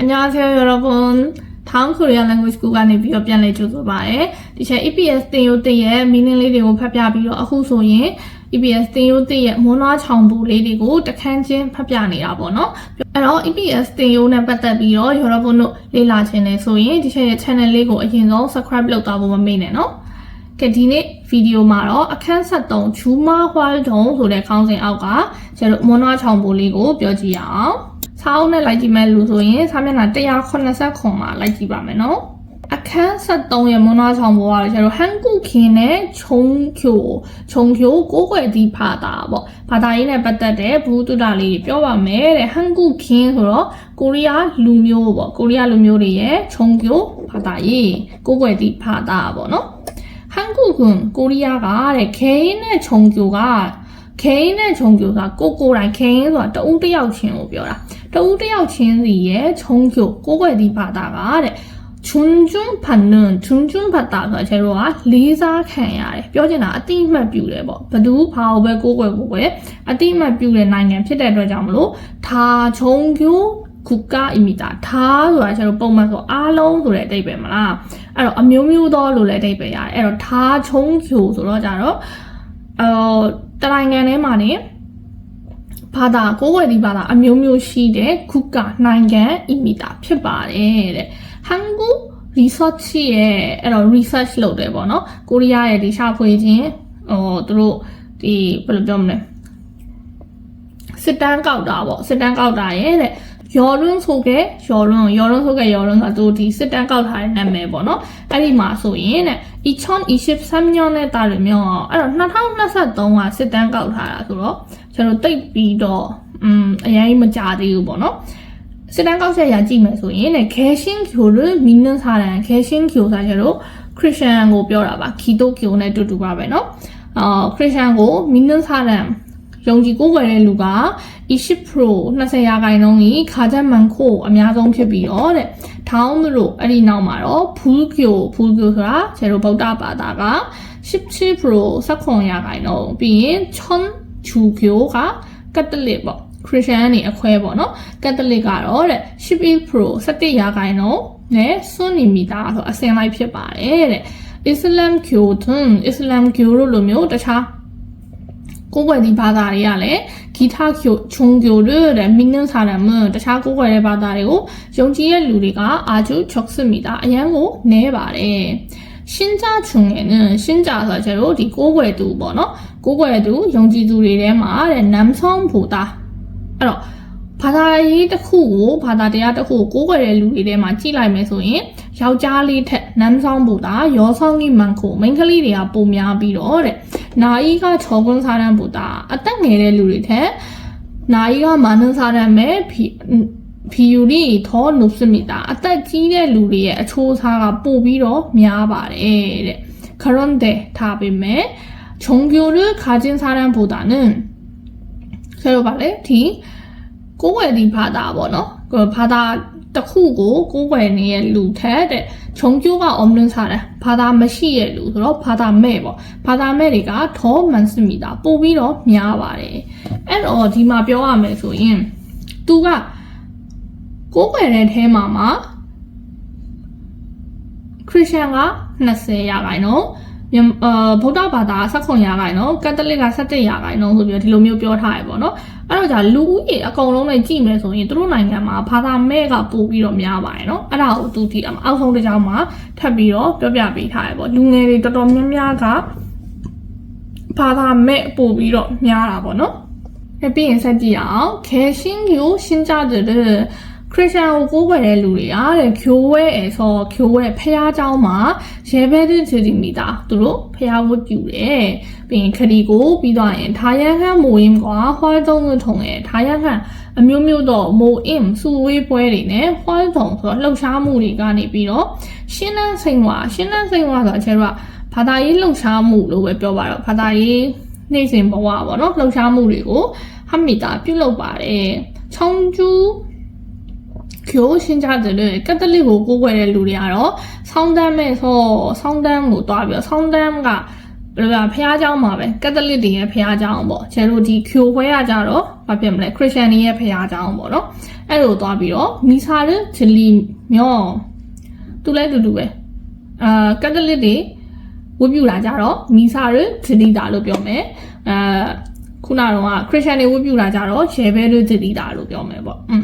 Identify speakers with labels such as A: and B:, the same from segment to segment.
A: အညာဆရာရောဘွန်ထောင်းကိုရီးယား language ကိုကနေပြီးတော့ပြန်လည်ကြိုဆိုပါရယ်ဒီချက် EPS သင်ရိုးသင်ရဲ့ meaning လေးတွေကိုဖတ်ပြပြီးတော့အခုဆိုရင် EPS သင်ရိုးသင်ရဲ့မွန်းနွားချောင်ဘူးလေးတွေကိုတခန်းချင်းဖတ်ပြနေတာပေါ့နော်အဲ့တော့ EPS သင်ရိုးနဲ့ပတ်သက်ပြီးတော့ရောဘွန်တို့လေ့လာခြင်းလဲဆိုရင်ဒီချက်ရဲ့ channel လေးကိုအရင်ဆုံး subscribe လုပ်သွားဖို့မမေ့နဲ့နော် ကဲဒီနေ့ဗီဒီယိုမှာတော့အခန်း73ချူမာဟွာလ်ဒုံဆိုတဲ့ခေါင်းစဉ်အောက်ကကျတော့မွန်းနွားချောင်ပူလေးကိုပြောကြည့်ရအောင်။စာအုပ်နဲ့လိုက်ကြည့်မယ်လို့ဆိုရင်စာမျက်နှာ189မှာလိုက်ကြည့်ပါမယ်နော်။အခန်း73ရဲ့မွန်းနွားချောင်ပူကတော့ကျတော့ဟန်ကုခင်နဲ့ခြုံဖြိုခြုံဖြိုကိုကိုွယ်သည့်ဖာတာပေါ့။ဘာသာရေးနဲ့ပတ်သက်တဲ့ဘူးတုဒလေးပြောပါမယ်တဲ့ဟန်ကုခင်ဆိုတော့ကိုရီးယားလူမျိုးပေါ့ကိုရီးယားလူမျိုးတွေရဲ့ခြုံဖြိုဘာသာရေးကိုွယ်သည့်ဖာတာပေါ့နော်။ 한국은 코리아가တဲ့개인နဲ့ခြုံကြိုက개인နဲ့ခြုံကြိုကကိုကိုယ်တိုင်개인ဆိုတာတဦးတစ်ယောက်ချင်းကိုပြောတာတဦးတစ်ယောက်ချင်းစီရဲ့ခြုံကြိုကိုယ်ွယ်ဒီဘာသာကတဲ့준준받는준준받다ဆိုတာကျတော့ကလေးစားခံရတယ်ပြောချင်တာအတိအမှတ်ပြုတယ်ပေါ့ဘသူဘာကိုပဲကိုယ်ွယ်ကိုယ်ွယ်အတိအမှတ်ပြုတဲ့နိုင်ငံဖြစ်တဲ့အတွက်ကြောင့်မလို့ဒါခြုံကြို ခုကအီမီတာထားဆိုတာကျတော့ပုံမှန်ဆိုအားလုံးဆိုတဲ့အတိတ်ပဲမလားအဲ့တော့အမျိုးမျိုးသောလို့လည်းအတိတ်ပဲရတယ်အဲ့တော့ထားချုံဖြူဆိုတော့ကြတော့အော်တနိုင်ငံထဲမှာနေဘာသာကိုယ်ဝယ်ဒီဘာသာအမျိုးမျိုးရှိတဲ့ခုကနိုင်ငံအီမီတာဖြစ်ပါတယ်တဲ့ဟန်ကူ research ရဲ့အဲ့တော့ research လုပ်တယ်ပေါ့နော်ကိုရီးယားရဲ့ဒီရှာဖွေခြင်းဟိုသူတို့ဒီဘယ်လိုပြောမလဲစစ်တမ်းကောက်တာပေါ့စစ်တမ်းကောက်တာရဲ့တဲ့ ရော်လွန်းဆိုခဲ့ရော်လွန်းရော်လွန်းဆိုခဲ့ရော်လွန်းဆိုတာသူတို့ဒီစစ်တမ်းကောက်ထားတဲ့နာမည်ပေါ့နော်အဲ့ဒီမှာဆိုရင်တဲ့ Ichon Iship Samnyon နဲ့တာတယ်မြောင်းအဲ့တော့2023ကစစ်တမ်းကောက်ထားတာဆိုတော့ကျွန်တော်တိတ်ပြီးတော့อืมအရင်မကြသေးဘူးပေါ့နော်စစ်တမ်းကောက်ချက်ရာကြည့်မယ်ဆိုရင်တဲ့ Gashin Kyo လို့ meaning ထားတယ် Gashin Kyo ဆိုတာကျတော့ Christian ကိုပြောတာပါ Kito Kyo နဲ့တူတူပါပဲเนาะအာ Christian ကို meaning ထားတယ် ယုံကြည်ကိုးကွယ်တဲ့လူက20% 20ရာခိုင်နှုန်းကြီးခါချက်မန်ခိုအများဆုံးဖြစ်ပြီးတော့တဲ့ထောင်းတို့အဲ့ဒီနောက်မှာတော့ဖူးကျိုဖူးကျိုဆိုတာခြေတို့ဗုဒ္ဓဘာသာက17% 18ရာခိုင်နှုန်းပြီးရင်ချွန်ချူကျိုကကက်တလစ်ပေါ့ခရစ်ယာန်နေအခွဲပေါ့နော်ကက်တလစ်ကတော့တဲ့11% 17ရာခိုင်နှုန်းနဲ့ဆွန်နီမီတာဆိုအစင်လိုက်ဖြစ်ပါတယ်တဲ့အစ္စလမ်ကျိုထွန်းအစ္စလမ်ကျိုလိုမျိုးတခြား ကိုယ်ွယ်ဒီဘာသာတွေကလည်းဂီတကျိုချုံကျိုတဲ့မင်းနန်းစာရမတခြားကိုယ်ွယ်တဲ့ဘာသာတွေကိုယုံကြည်တဲ့လူတွေကအာကျူချုပ်စစ်မိတာအရန်ကိုနဲပါတယ်ရှင်းကြချုံရဲ့နဲ့ရှင်းကြဆိုကျတော့ဒီကိုယ်ွယ်သူပေါ့နော်ကိုယ်ွယ်သူယုံကြည်သူတွေထဲမှာတဲ့နမ်ဆောင်ဘူတာအဲ့တော့ဘာသာရေးတစ်ခုကိုဘာသာတရားတစ်ခုကိုကိုးကွယ်တဲ့လူတွေထဲမှာကြည့်လိုက်မယ်ဆိုရင်ယောက်ျားလေးထက်နမ်းဆောင်ဘူတာရောဆောင်ကြီးမန်ကိုမိန်းကလေးတွေကပုံများပြီးတော့တဲ့ 나이가 적은 사람보다 아땅에를 누리테 나이가 많은 사람의 비, 음, 비율이 더 높습니다. 아따 찌레 루리의 조사가 뽑이러 미아바레 그런데 답임에 종교를 가진 사람보다는 새로 말해 뒤 ကိုယ်ဝယ်ဒီဘာသာပေါ့နော်ဘာသာတစ်ခုကိုကိုယ်ဝယ်နေတဲ့လူထက်တဲ့ခြုံကျိုးက omlin စားတယ်ဘာသာမရှိရဲ့လူဆိုတော့ဘာသာမဲ့ပေါ့ဘာသာမဲ့တွေကထောမန်စမီတာပို့ပြီးတော့များပါတယ်အဲ့တော့ဒီမှာပြောရမယ်ဆိုရင်သူကကိုယ်ဝယ်တဲ့အဲမှာမှာခရစ်ယာန်က20ရာခိုင်နှုန်း အာဗုဒ္ဓဘာသာ16ရာခိုင်နှုန်းကက်သလစ်က17ရာခိုင်နှုန်းဆိုပြီးတော့ဒီလိုမျိုးပြောထားရပေါ့နော်အဲ့တော့じゃလူဦးရေအကုန်လုံးနဲ့ကြည့်မယ်ဆိုရင်သူတို့နိုင်ငံမှာဘာသာမဲ့ကပို့ပြီးတော့များပါတယ်နော်အဲ့ဒါကိုသူဒီအောက်ဆုံးတစ်ကြောင်းမှာထပ်ပြီးတော့ပြောပြပေးထားရပေါ့လူငယ်တွေတော်တော်များများကဘာသာမဲ့ပို့ပြီးတော့များတာပေါ့နော်အဲ့ပြီးရင်ဆက်ကြည့်အောင်ခဲရှင်းယူရှင်းကြတဲ့ ခရစ်ယာန်ကိုကိုးကွယ်တဲ့လူတွေကတဲ့ကျိုးဝဲအဲဆိုကျိုးဝဲဖះเจ้าမှာရဲဘဲတဲ့စီတီမီတာသူတို့ဖះဝတ်ပြူတယ်ပြီးရင်ခရီကိုပြီးတော့ရင်ထားရန်ခန့်မိုးရင်ကွာဟွာတုံးထုံရဲ့ထားရန်ခန့်အမျိုးမျိုးတော့မိုးအင်စူဝေးပွဲတွေနဲ့ဟွာတုံဆိုတော့လှုပ်ရှားမှုတွေကနေပြီးတော့ရှင်းလန်းစိန်ဝါရှင်းလန်းစိန်ဝါဆိုတာကျတော့ဘာသာရေးလှုပ်ရှားမှုလို့ပဲပြောပါတော့ဘာသာရေးနေ့စဉ်ဘဝပေါ့နော်လှုပ်ရှားမှုတွေကိုဟမ်မီတာပြုလုပ်ပါတယ်ချောင်းကျူး ကျိုးရှင်းကြတယ်လေကက်သလစ်ကိုကိုးကွယ်တဲ့လူတွေကတော့ဆောင်းတန်းမဲ့ဆိုဆောင်းတန်းကိုတွားပြီးတော့ဆောင်းတန်းကဘယ်လိုလဲဖះเจ้าမှာပဲကက်သလစ်တွေရဲ့ဖះเจ้าပေါ့ကျဲတို့ဒီကျိုးခွဲရကြတော့ ဘာဖြစ်မလဲခရစ်ယာန်တွေရဲ့ဖခင်ကြောင်းပေါ့နော်အဲ့လိုသွားပြီးတော့မီဆာရဂျလီမျောသူလည်းအတူတူပဲအာကက်သလစ်တွေဝတ်ပြုတာကြတော့မီဆာရဂျလီတာလို့ပြောမယ်အာခုနကတော့ခရစ်ယာန်တွေဝတ်ပြုတာကြတော့ရေဘဲရဂျလီတာလို့ပြောမယ်ပေါ့อืม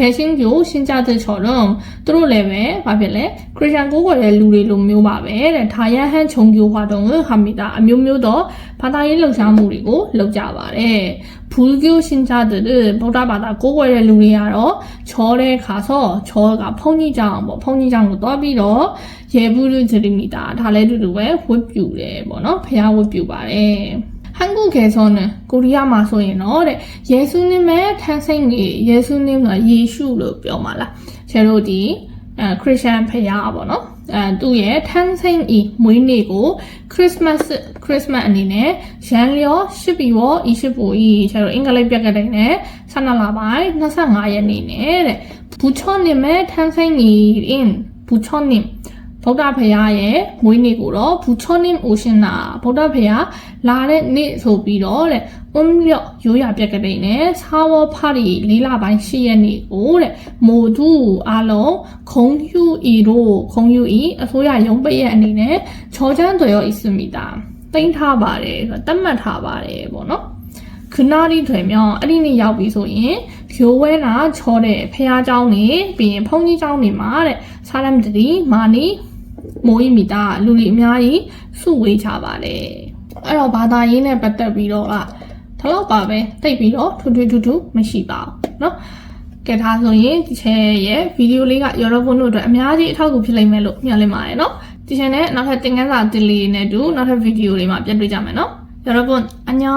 A: ခဲရှင်းကိုရှင်းကြတဲ့ချော်တော့သူတို့လည်းပဲဘာဖြစ်လဲခရစ်ယာန်ကိုးကွယ်တဲ့လူတွေလိုမျိုးပါပဲတဲ့ဒါယဟန်ခြုံပြိုးဟွာတော့ဟာမီတာအမျိုးမျိုးတော့ဘာသာရေးလှုပ်ရှားမှုတွေကိုလုပ်ကြပါတယ်ဘူလ်ကျိုရှင်းကြတဲ့ဗုဒ္ဓဘာသာကိုးကွယ်တဲ့လူတွေကတော့ချောတဲ့ခါဆောချောကဖုန်ကြီးကြောင်ပေါ့ဖုန်ကြီးကြောင်ကိုတွားပြီးတော့ရေဘူးလူဂျရီမီတာဒါလည်းတူတူပဲဝတ်ပြူတယ်ပေါ့နော်ဖះဝတ်ပြူပါတယ် မှုခေဆောနံကိုရီးယားမှာဆိုရင်တော့တဲ့ယေရှုနင်းမဲ့ထန်းစိမ့်ကြီးယေရှုနင်းဆိုတာယေရှုလို့ပြောမှာလားဆရာတို့ဒီအဲခရစ်ယာန်ဖခင်ပေါ့နော်အဲသူ့ရဲ့ထန်းစိမ့်ဤမွေးနေ့ကိုခရစ်မတ်ခရစ်မတ်အနေနဲ့ရန်လျောရှစ်ပီဝဤရှစ်ပူဤဆရာတို့အင်္ဂလိပ်ပြက်ကတိုင်းနဲ့12လပိုင်း25ရက်နေ့နဲ့တဲ့ဘူချွန်နင်းမဲ့ထန်းစိမ့်ဤ in ဘူချွန်နင်း ဗုဒ္ဓဖရာရဲ့မွေးနေ့ကိုတော့ဘူချောနင်အိုရှင်နာဗုဒ္ဓဖရာလာတဲ့နေ့ဆိုပြီးတော့တဲ့အုံလျော့ရိုးရပြက်ကလေးနဲ့သာဝဖရီလေးလပိုင်းရှိရက်နေ့ကိုတဲ့မိုဒူအားလုံးခုံယူဤတို့ခုံယူဤအစိုးရရုံးပရက်အနေနဲ့ချောချမ်းတွေရောဣစမီတာတိမ့်ထားပါတယ်ဆိုတော့တတ်မှတ်ထားပါတယ်ပေါ့နော် ခဏရီထွေမြောင်းအဲ့ဒီနေ့ရောက်ပြီဆိုရင်ရိုးဝဲနာချောတဲ့ဖះเจ้าနေပြီးရင်ဖုန်ကြီးเจ้าနေမှာတဲ့ဆာလမ်တတိမာနီ မိုးရီမိသားလူတွေအများကြီးစုဝေးကြပါတယ်အဲ့တော့ဘာသာရေးနဲ့ပတ်သက်ပြီးတော့ကဒါတော့ပါပဲတိတ်ပြီးတော့ထွထွထူးထူးမရှိပါဘူးเนาะကဲဒါဆိုရင်ဒီချဲရဲ့ဗီဒီယိုလေးကရော်ရော်ဖုန်းတို့အတွက်အများကြီးအထောက်အကူဖြစ်လိမ့်မယ်လို့မျှော်လင့်ပါတယ်เนาะဒီချဲနဲ့နောက်ထပ်သင်ခန်းစာတင်လေးနဲ့တူနောက်ထပ်ဗီဒီယိုတွေမှာပြန်တွေ့ကြမယ်เนาะရော်ရော်ဖုန်းအညာ